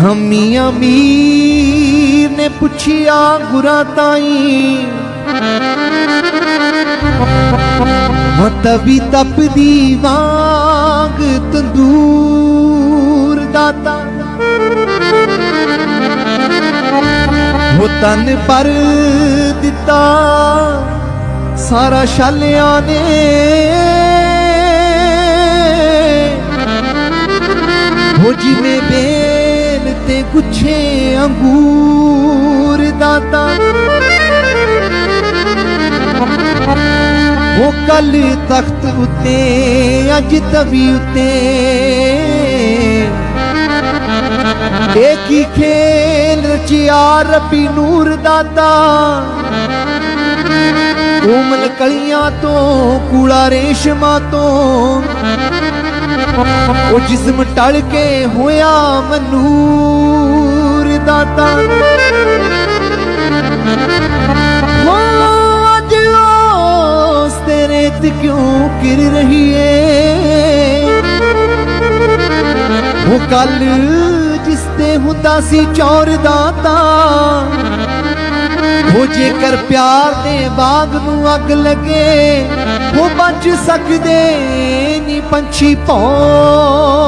ਹਮੀਆਂ ਮੀਰ ਨੇ ਪੁੱਛਿਆ ਗੁਰਾ ਤਾਈ। ਮਤਵੀ ਤਪਦੀ ਵਾਂਗ ਤੰਦੂਰ ਦਾਤਾ। ਉਹ ਤਨ ਪਰ ਦਿੱਤਾ, ਸਾਰਾ ਛਾਲਿਆਂ ਨੇ। ਹੋ ਜਿਵੇਂ ਗੁੱਛੇ ਅੰਗੂਰ ਦਾਤਾ। ਉਹ ਕੱਲ ਤਖਤ ਉਤੇ, ਅੱਜ ਤਵੀ ਉਤੇ। ਇਹ ਕੀ ਖੇਲ ਰਚਿਆ ਰੱਬੀ ਨੂਰ ਦਾਤਾ। ਕੋਮਲ ਕਲੀਆਂ ਤੋਂ ਕੂੜਾ ਰੇਸ਼ਮਾਂ ਤੋਂ। ਉਹ ਜਿਸਮ ਟਲ ਕੇ ਹੋਇਆ ਮਨੂ ਦਾਤਾ ਹੋ ਅੱਜ ਉਸ ਤੇਰੇ ਤੇ ਕਿਉਂ ਕਿਰ ਰਹੀ ਏ ਉਹ ਕੱਲ ਜਿਸ ਤੇ ਹੁੰਦਾ ਸੀ ਚੌਰ ਦਾਤਾ ਉਹ ਜੇਕਰ ਪਿਆਰ ਦੇ ਬਾਗ ਨੂੰ ਅੱਗ ਲੱਗੇ, ਉਹ ਬਚ ਸਕਦੇ ਨਹੀਂ ਪੰਛੀ ਭੌਰ